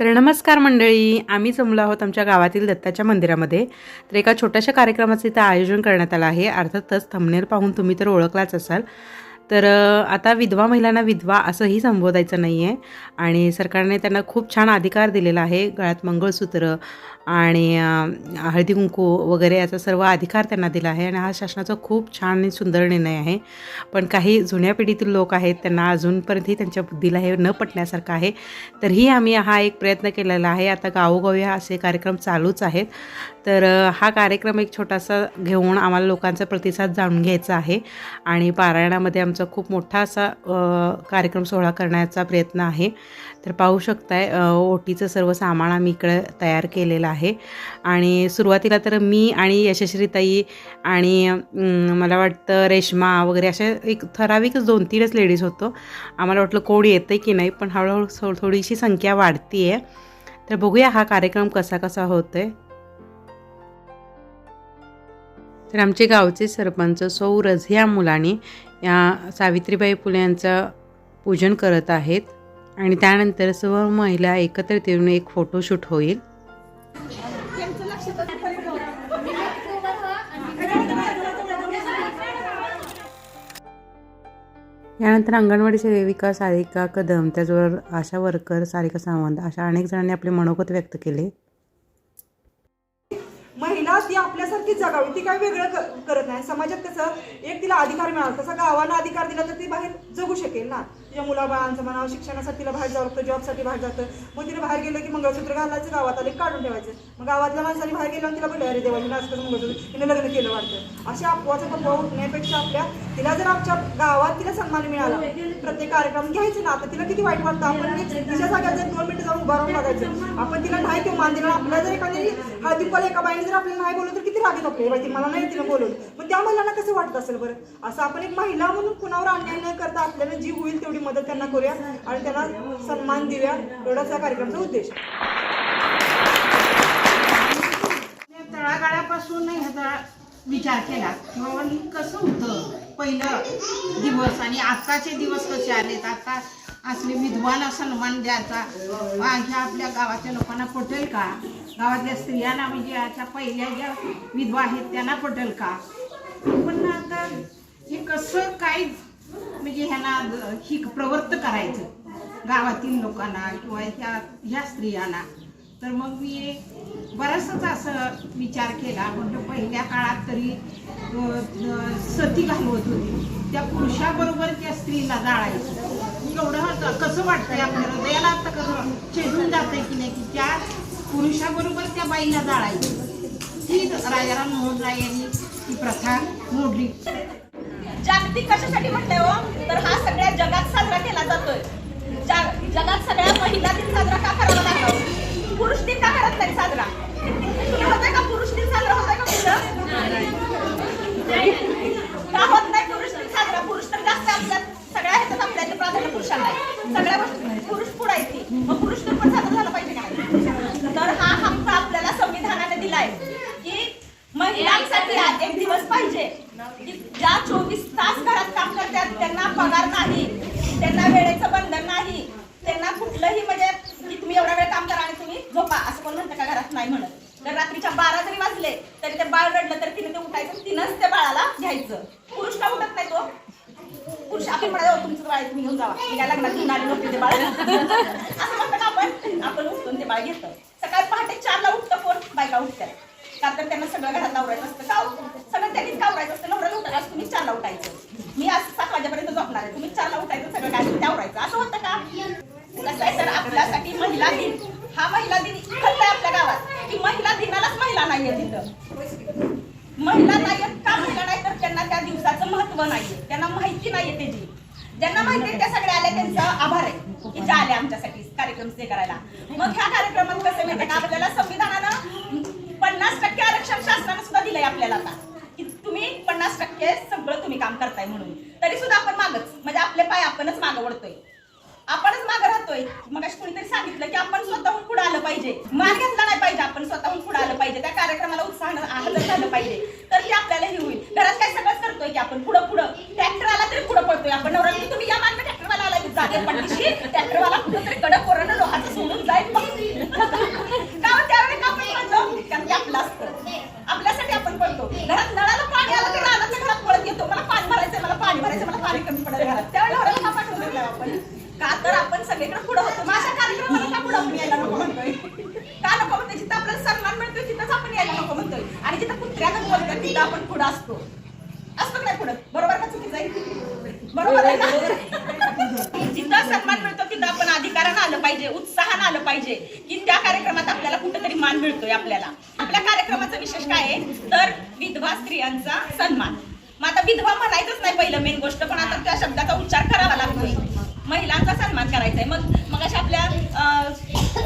तर नमस्कार मंडळी आम्ही जमलो आहोत आमच्या गावातील दत्ताच्या मंदिरामध्ये. तर एका छोट्याशा कार्यक्रमाचं इथं आयोजन करण्यात आलं आहे. अर्थातच थंबनेल पाहून तुम्ही तर ओळखलाच असाल. तर आता विधवा महिलांना विधवा असंही संबोधायचं नाही आहे आणि सरकारने त्यांना खूप छान अधिकार दिलेला आहे. गळ्यात मंगळसूत्र आणि हळदी कुंकू वगैरे याचा सर्व अधिकार त्यांना दिला आहे आणि हा शासनाचा खूप छान आणि सुंदर निर्णय आहे. पण काही जुन्या पिढीतील लोक आहेत त्यांना अजूनपर्यंतही त्यांच्या बुद्धीला हे न पटण्यासारखं आहे. तरीही आम्ही हा एक प्रयत्न केलेला आहे. आता गावोगावी असे कार्यक्रम चालूच आहेत. तर हा कार्यक्रम एक छोटासा घेऊन आम्हाला लोकांचा प्रतिसाद जाणून घ्यायचा आहे. आणि पारायणामध्ये आमचा खूप मोठा असा कार्यक्रम सोहळा करण्याचा प्रयत्न आहे. तर पाहू शकताय ओटीचं सर्व सामान आम्ही इकडं तयार केलेलं आहे. आणि सुरुवातीला तर मी आणि यशस्वीताई आणि मला वाटतं रेश्मा वगैरे अशा एक ठराविकच दोन तीनच लेडीज होतो. आम्हाला वाटलं कोण येतं की नाही पण हळूहळू थो थोडीशी संख्या वाढती आहे तर बघूया हा कार्यक्रम कसा कसा होतोय. तर आमचे गावचे सरपंच सौ रझिया मुलानी या सावित्रीबाई फुले यांचं पूजन करत आहेत. आणि त्यानंतर सर्व महिला एकत्रित येऊन एक फोटोशूट होईल. यानंतर अंगणवाडी सेविका सारिका कदम त्याचबरोबर आशा वर्कर सारिका सावंत अशा अनेक जणांनी आपले मनोगत व्यक्त केले. महिला ती जगावी. ती काय वेगळं करत नाही. समाजात कसं एक तिला अधिकार मिळाला तसा गावाला अधिकार दिला तर ती बाहेर जगू शकेल ना? तिच्या मुलाबाळांचं म्हणा शिक्षणासाठी तिला बाहेर जावं लागतं जॉबसाठी बाहेर जातं मग तिने बाहेर गेलं की मंगळसूत्र घालायचं गावात आले काढून ठेवायचं. मग गावातल्या माणसाने बाहेर गेलं तिला बोलले अरे देवाने आज कसं मंगळसूत्र. तिने लग्न केलं वाटतं. अशा अपवाचा प्रभाव उठण्यापेक्षा आपल्या तिला जर आमच्या गावात तिला सन्मान मिळाला प्रत्येक कार्यक्रम घ्यायचे ना आता तिला किती वाईट वाटतं? आपण तिच्या जागा जर दोन मिनिटं जाऊन उभा राहून बघायचं. आपण तिला नाही ते मान दिला आपल्याला जर एखादी हळदी कुंकवाला एका बाईने जर आपल्याला नाही बोललं तर किती राग येतो आपल्याला? बाई मला नाही तिला बोलवलं. मग त्या महिलांना कसं वाटत असेल बरं? असं आपण एक महिला म्हणून कुणावर अन्याय न करता आपल्याला जी होईल तेवढी मदत त्यांना करूया आणि त्यांना सन्मान देऊया. एवढाच या कार्यक्रमाचा उद्देश तळागाळापासून ह्याचा विचार केला. की बाबा कसं होतं? पहिलं दिवस आणि आत्ताचे दिवस कसे आलेत? आता असले विद्वाना सन्मान द्यायचा. माझ्या ह्या आपल्या गावाच्या लोकांना पटेल का? गावातल्या स्त्रियांना म्हणजे याच्या पहिल्या ज्या विधवा आहेत त्यांना पटेल का? पण आता हे कसं काय म्हणजे ह्यांना ही प्रवृत्त करायचं? गावातील लोकांना किंवा ह्या ह्या स्त्रियांना. तर मग मी बराचसाच असं विचार केला. म्हणजे पहिल्या काळात तरी सती घालवत होती. त्या पुरुषाबरोबर त्या स्त्रीला जाळायचं. एवढं होतं. कसं वाटतंय आपल्या हृदयाला आता कसं चेजून जातंय की नाही की त्या पुरुषाबरोबर त्या बाईला जाळायचं. ती राजाराम मोहन राय यांनी ती प्रथा मोडली. जागतिक कशासाठी म्हटलंय हो? तर हा सगळ्या जगात साजरा केला जातोय. जगात सगळ्या महिला दिन साजरा का करावा लागतो पुरुष दिन का करत नाही साजरा? तुम्ही होतंय का पुरुष दिन साजरा होतोय का कुठं का होत नाही पुरुष दिन साजरा? पुरुष तर जास्त आपल्यात सगळ्या ह्याच्यात आपल्याला प्राधान्य पुरुषांना आहे. सगळ्या गोष्टी पुरुष पुढे आहेत मग पुरुष दिन पण साजरा झाला पाहिजे का? तर हा हक्क आपल्याला संविधानाने दिलाय की महिलांसाठी एक दिवस पाहिजे. की ज्या चोवीस तास घरात काम करतात त्यांना पगार नाही त्यांना वेळेचं बंधन नाही त्यांना कुठलंही म्हणजे की तुम्ही एवढा वेळ काम करा आणि तुम्ही झोपा असं कोण म्हणतं का घरात नाही म्हणत तर रात्रीच्या बारा जरी वाजले तरी ते बाळ रडलं तर तिने ते उठायचं तिनंच त्या बाळाला घ्यायचं पुरुष का उठत नाही तो पुरुष आपण म्हणा तुमचं बाळ आहे, तुम्ही घेऊन जावा. मी काय लग्नात घेऊन आले ते बाळ. असं म्हणतं का आपण? आपण उठून ते बाळ घेतं सकाळी पहाटे चारला उठतं कोण? बायका उठतात का तर त्यांना सगळं घरात लावरायचं असतं. का हो? सगळं त्यांनीच कावरायचं असतं? नवऱ्याला उठायचं आज तुम्ही चारला उठायचं. मी आज सात वाजेपर्यंत झोपणार आहे. तुम्ही चारला उठायचं सगळं काय असेल आवरायचं. असं होतं का? कसं आहे तर आपल्यासाठी महिला दिन. हा महिला दिन इथंच आहे आपल्या गावात. की महिला दिनालाच महिला नाहीये तिथं. महिला नाहीये का महिला नाही? तर त्यांना त्या दिवसाचं महत्त्व नाहीये त्यांना माहिती नाहीये त्याची. ज्यांना माहिती त्या सगळ्या आल्या त्यांचा आभार आहे की आल्या आमच्यासाठी कार्यक्रम ते करायला. मग ह्या कार्यक्रमात कसं माहिती का आपल्याला संविधानानं पन्नास टक्के आरक्षण शासनानं सुद्धा दिलंय आपल्याला आता. की तुम्ही पन्नास टक्के सगळं तुम्ही काम करताय म्हणून. तरी सुद्धा आपण मागच म्हणजे आपले पाय आपणच मागं वळतोय. आपणच मागं राहतोय. मग कुणीतरी सांगितलं की आपण स्वतःहून पुढे आलं पाहिजे. मान घेतला नाही पाहिजे आपण स्वतःहून पुढे आलं पाहिजे. त्या कार्यक्रमाला उत्साहानं हजर झालं पाहिजे. तर ते आपल्याला हे होईल. घरात काय सगळंच करतोय की आपण पुढं पुढं. ट्रॅक्टर आला तरी पुढं पडतोय आपण जागे पडलीशी त्याकडे मला कुठंतरी कडक कोरोना लोहाचं सोडून जाईल मग का हो, त्यावेळी का आपण पडलो कारण की आपलं असतं. आपल्यासाठी आपण पडतो. घरात नळाला पाणी आलं तर रानाच्या घरात पळत येतो. मला पाणी भरायचं मला पाणी भरायचं मला पाणी कमी पडलं घरात. त्यावेळेला घराला का पाठवलं आपण? का तर आपण सगळीकडे पुढं होतो. माझ्या कार्यक्रमाला का पुढं आपण यायला नको म्हणतोय? का नको म्हणतोय? जिथं आपल्याला सन्मान मिळतोय तिथंच आपण यायला नको म्हणतोय. आणि जिथं कुत्र्यानं बोलतोय तिथं आपण पुढं असतो. असतो नाही पुढं? बरोबर का चुकी जाईल बरोबर आहे जिथं सन्मान मिळतो तिथं आपण अधिकारानं आलं पाहिजे उत्साहानं आलं पाहिजे. की त्या कार्यक्रमात आपल्याला कुठेतरी मान मिळतोय आपल्याला. आपल्या कार्यक्रमाचा विशेष काय आहे? तर विधवा स्त्रियांचा सन्मान. मग आता विधवा म्हणायचंच नाही पहिलं मेन गोष्ट पण आता त्या शब्दाचा उच्चार करावा लागतोय. महिलांचा सन्मान करायचा आहे मग मग अशा आपल्या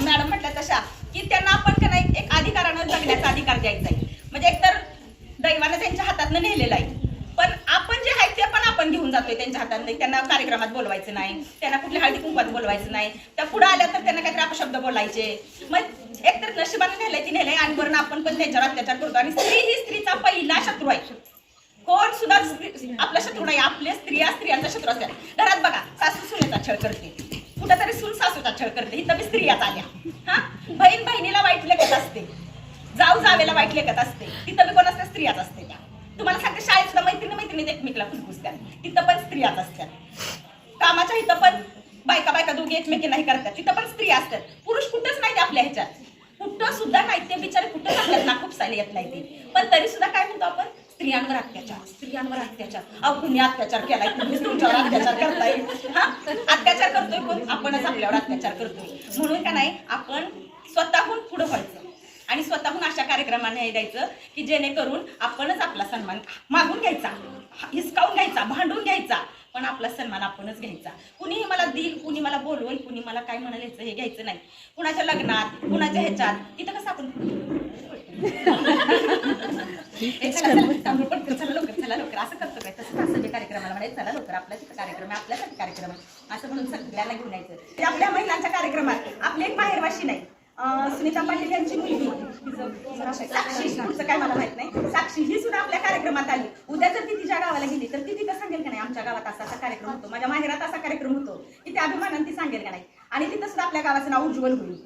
मॅडम म्हटल्या तशा की त्यांना आपण का नाही एक अधिकारानं जगण्याचा अधिकार द्यायचा आहे म्हणजे एकतर दैवानं त्यांच्या हातातनं नेलेलं आहे पण आपण जे आहे ते पण आपण घेऊन जातोय नाही त्यांना कार्यक्रमात बोलवायचं नाही त्यांना कुठल्या हळदी कुंकवात बोलवायचं नाही. त्या पुढे आल्या तर त्यांना काहीतरी अपशब्द बोलायचे. मग एकतर नशिबाने नेलंय ती नेलंय आणि वरून आपण पण त्यांच्यावर अत्याचार करतो. आणि स्त्री ही स्त्रीचा पहिला शत्रू आहे. कोण सुद्धा आपला शत्रू नाही आपल्या स्त्रिया स्त्रियांचा शत्रू असतात. घरात बघा सासू सुनेचा छळ करते. कुठेतरी सून सासूचा छळ करते. इथं बी स्त्रियाच आल्या. हा? बहीण बहिणीला वाईट लेखत असते. जाऊ जावेला वाईट लेखत असते. तिथं तरी कोण असते स्त्रियाच असते त्या. तुम्हाला सांगते शाळेत सुद्धा मैत्रिणी मैत्रिणी एकमेकीला फुसफुसतात तिथं पण स्त्रियाच असतात. कामाच्या इथं पण बायका बायका दोघी एकमेकी नाही करतात. तिथं पण स्त्रिया असतात. पुरुष कुठंच नाही ते आपल्या ह्याच्यात. कुठं सुद्धा नाही ते बिचारे कुठं आपल्यात ना खूप साले येत नाही ते. पण तरी सुद्धा काय म्हणतो आपण? स्त्रियांवर अत्याचार स्त्रियांवर अत्याचार. अहो कुणी अत्याचार केलाय तुम्हीच तुमच्यावर अत्याचार करताय. हा? अत्याचार करतोय कोण? आपणच आपल्यावर अत्याचार करतोय. म्हणून का नाही आपण स्वतःहून पुढे व्हायचं. आणि स्वतःहून अशा कार्यक्रमांना हे द्यायचं की जेणेकरून आपणच आपला सन्मान मागून घ्यायचा हिसकावून घ्यायचा भांडून घ्यायचा पण आपला सन्मान आपणच घ्यायचा. कुणीही मला देईल कुणी मला बोलवेल कुणी मला काय म्हणाल हे घ्यायचं नाही. कुणाच्या लग्नात कुणाच्या ह्याच्यात तिथं कसं आपण चला, लवकर चला लवकर. असं करतो काय? तसं असं जे कार्यक्रमाला म्हणायचं चला लवकर. आपल्या तिथं कार्यक्रम आहे आपल्यासाठी कार्यक्रम आहे. असं म्हणून सगळ्यांना घेऊन यायचं. ते आपल्या महिलांच्या कार्यक्रमात आपली एक माहेरवाशी नाही. सुनीता पाटील यांची मुलगी. साक्षी पुढचं काय मला माहीत नाही. साक्षी ही सुद्धा आपल्या कार्यक्रमात आली. उद्या जर ती तिच्या गावाला गेली तर ती तिथं सांगेल का नाही आमच्या गावात असा असा कार्यक्रम होतो माझ्या माहेरात असा कार्यक्रम होतो. की त्या अभिमानाने ती सांगेल का नाही? आणि तिथं सुद्धा आपल्या गावाचं नाव उज्ज्वल होईल.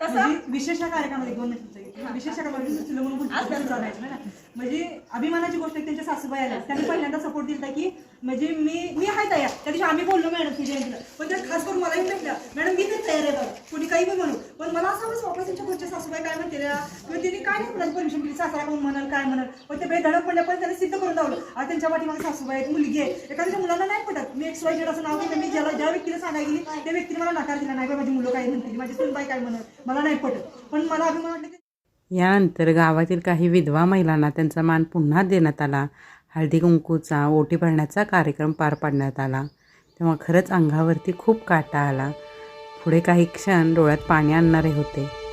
तसं म्हणजे विशेष कार्यक्रमामध्ये दोन मिनिटं विशेष कार्यक्रमामध्ये चालायचं ना? म्हणजे अभिमानाची गोष्ट त्यांच्या सासूबाई आल्या. त्यांनी पहिल्यांदा सपोर्ट दिला की म्हणजे मी मी आहे तयार. त्या दिवशी आम्ही बोललो मॅडम जयंतीला. पण त्या खास करून मलाही भेटल्या मॅडम मी तर तयार आहे बघा. कोणी काही पण म्हणू. पण मला असं वाटलं वापस त्यांच्या घरच्या सासूबाई काय म्हणते किंवा तिने काय नाही कुणाची परमिशन दिली? सासरा कोण म्हणाल काय म्हणाल? पण ते बेधडक पडल्या पण त्यांनी सिद्ध करून दावलं आज त्यांच्या पाठीमागे सासूबाई आहेत मुलगी आहे एखाद्या मुलांना नाही पटत. मी एक्स वाय झेड असं नाव घेतलं. मी ज्याला ज्या व्यक्तीला सांगायला गेली त्या व्यक्तीने मला नकार दिला. नाही बा माझी मुलं काय म्हणतील. माझी सुनबाई काय म्हणत मला नाही पटत. पण मला अभिमान वाटलं की यानंतर गावातील काही विधवा महिलांना त्यांचा मान पुन्हा देण्यात आला. हळदी कुंकूचा ओटी भरण्याचा कार्यक्रम पार पाडण्यात आला. तेव्हा खरंच अंगावरती खूप काटा आला. पुढे काही क्षण डोळ्यात पाणी आणणारे होते.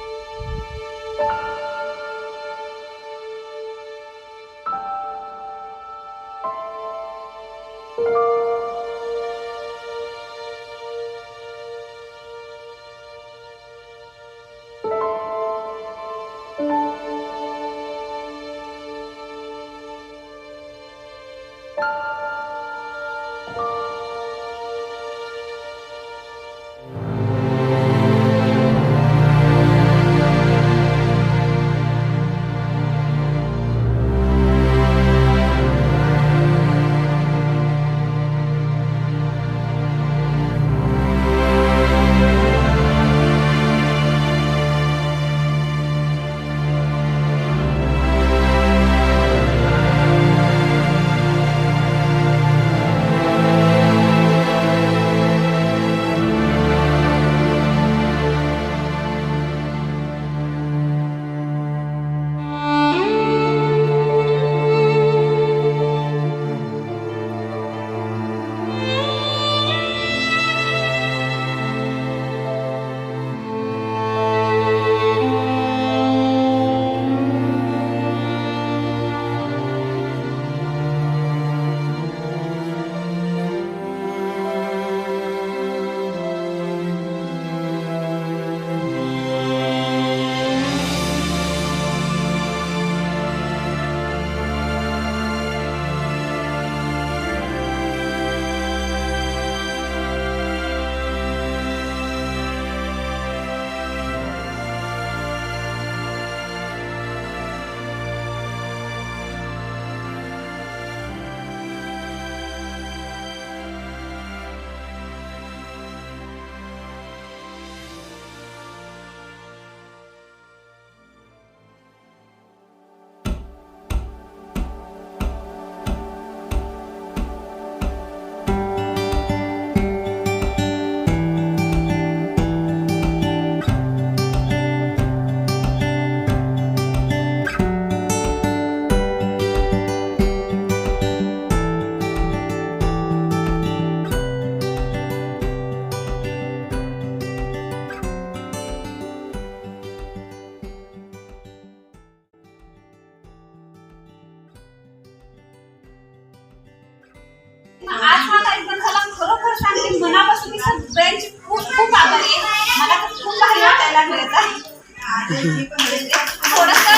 आज माझा एकदम झाला खरोखर सांगते मनापासून मी सगळ्यांची खूप खूप आभारी आहे. मला तर खूप भारी वाटायला मिळत आहे म्हणजे थोड्याफार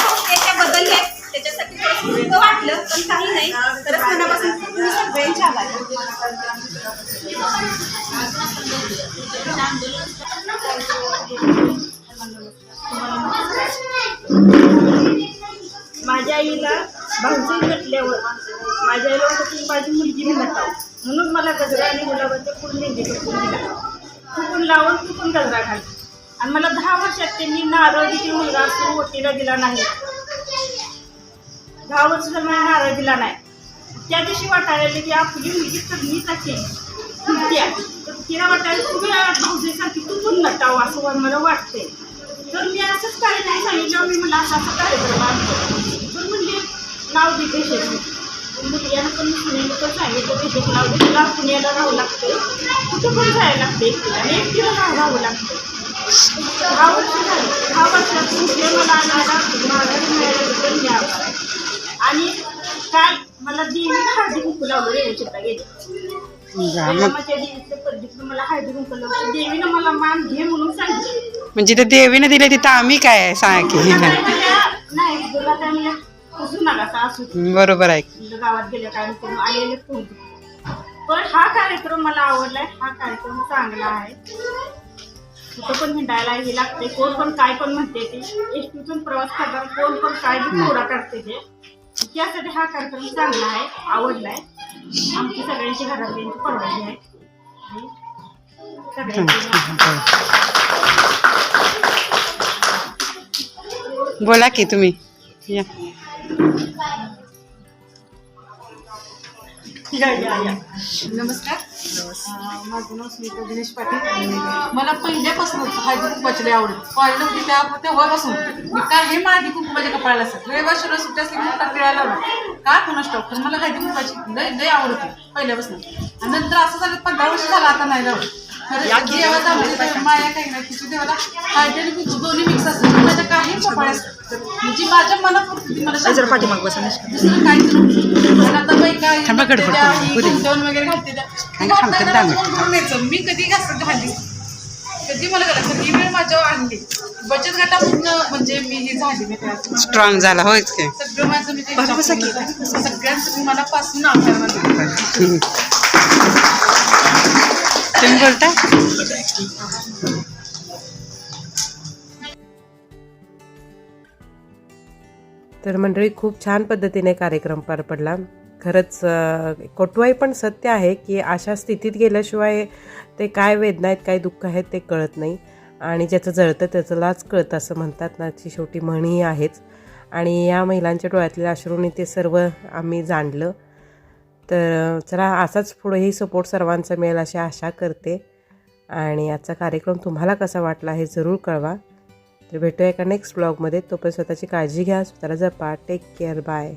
गोष्टी बदलले त्याच्यासाठी थोडं वाटलं पण काही नाही. तर मनापासून खूप मी सगळ्यांची आभारी माझ्या आईला भाऊजी म्हटल्यावर माझ्या आईला की माझी मुलगी मी नटाव म्हणून मला गजरा आणि गुलाबाचं फुल मेहंदी करून चुकून लावून चुकून गजरा घाल आणि मला दहा वर्षात त्यांनी नारळ देखील मुलगा असून ओटीला दिला नाही. दहा वर्ष जर मला नारळ दिला नाही. त्या दिवशी वाटायला की आपली मुलगी तर मीच असेल तर तिला वाटायला तुम्ही भाऊजीसाठी तू पण नटाव असं मला वाटते तर मी असंच कार्यक्रम सांगितलं मी मला असा असा कार्यक्रम आणतो. तर म्हणजे नाव दिले देशात मुलग्यानं पण सुनेनं पण सांगितलं देशात नाव दे तुला पुण्याला राहावं लागतं. कुठं पण जायला लागतं एकटीला आणि एकटीला राहावं राहावं लागतं. दहा वर्ष झाली. दहा वर्षात मुलगे मला आणायला माघारी मिळायला पण द्यावं आणि काल मला देवी हळदी कुंकू लावलं रेवचिता गेली. रामाच्या देवीच्या पद्धतीनं मला हळदी कुंकू लावलं. देवीनं मला मान घे म्हणून सांगितलं. म्हणजे ते देवीने दिले तिथं आम्ही काय सांग तुला काय? नाही. तुला. बरोबर आहे. गावात गेल्या काय करून आलेले फोन पण हा कार्यक्रम मला आवडलाय हा कार्यक्रम चांगला आहे. कुठं पण हिंडायला हे लागते कोण पण काय पण म्हणते ते एसटीतून प्रवास करताना कोण पण काय बी थोडा काढते ते त्यासाठी हा कार्यक्रम चांगला आहे आवडलाय. आमची सगळ्यांची घरातल्यांची परवानगी आहे. बोला की तुम्ही. या. नमस्कार. माझं नाव स्मिता दिनेश पाटील. मला पहिल्यापासूनच हळदी कुंकवाची आवडत. कॉलेज होती त्या तेव्हापासून. मी काय हे माझी कुंकू माझ्या कपाळाला असतात रविवार शिरोळ सुट्टी असली की मला पिळायला लावलं काय कोणास ठाऊक? पण मला हळदी कुंकवाची लई लई आवड होती पहिल्यापासून. आणि नंतर असं झालं पंधरा वर्ष झालं आता नाही लावलं देवाचा म्हणजे माया काही नाही देवाला दोन्ही मिक्स असतात पण माझ्या काही कपाळ असतात म्हणजे माझ्या ती मला शांत करते. दुसरं काहीच नव्हतं आणि आता बाई काय थांबा गडबड म्हणते त्या, करू, ही करू दे. गुंतवून वगैरे घालते त्या. आणि ते थांबतात वाटलं दहा ना मिनिटं. कोण करून यायचं. मी कधी घासत घाली? कधी मला ही वेळ माझ्यावर आणली. बचत म्हणजे मी ही झाली मी स्ट्रॉंग झाला होयच की. सगळं माझं मी सगळ्यांचं मनापासून आभार मानते. तुम्ही बोलता? तर मंडळी खूप छान पद्धतीने कार्यक्रम पार पडला. खरंच कोटवाई पण सत्य आहे की अशा स्थितीत गेल्याशिवाय ते काय वेदना आहेत काय दुःख आहेत ते कळत नाही. आणि ज्याचं जळतं त्याचंलाच कळतं असं म्हणतात ना ती शेवटी म्हणही आहेच. आणि या महिलांच्या डोळ्यातले अश्रूंनी ते सर्व आम्ही जाणलं. तर चला असाच पुढेही सपोर्ट सर्वांचा मिळेल अशी आशा करते. आणि आजचा कार्यक्रम तुम्हाला कसा वाटला हे जरूर कळवा. तर भेटूया एका नेक्स्ट ब्लॉगमध्ये तोपर्यंत स्वतःची काळजी घ्या. स्वतःला जपा. Take care bye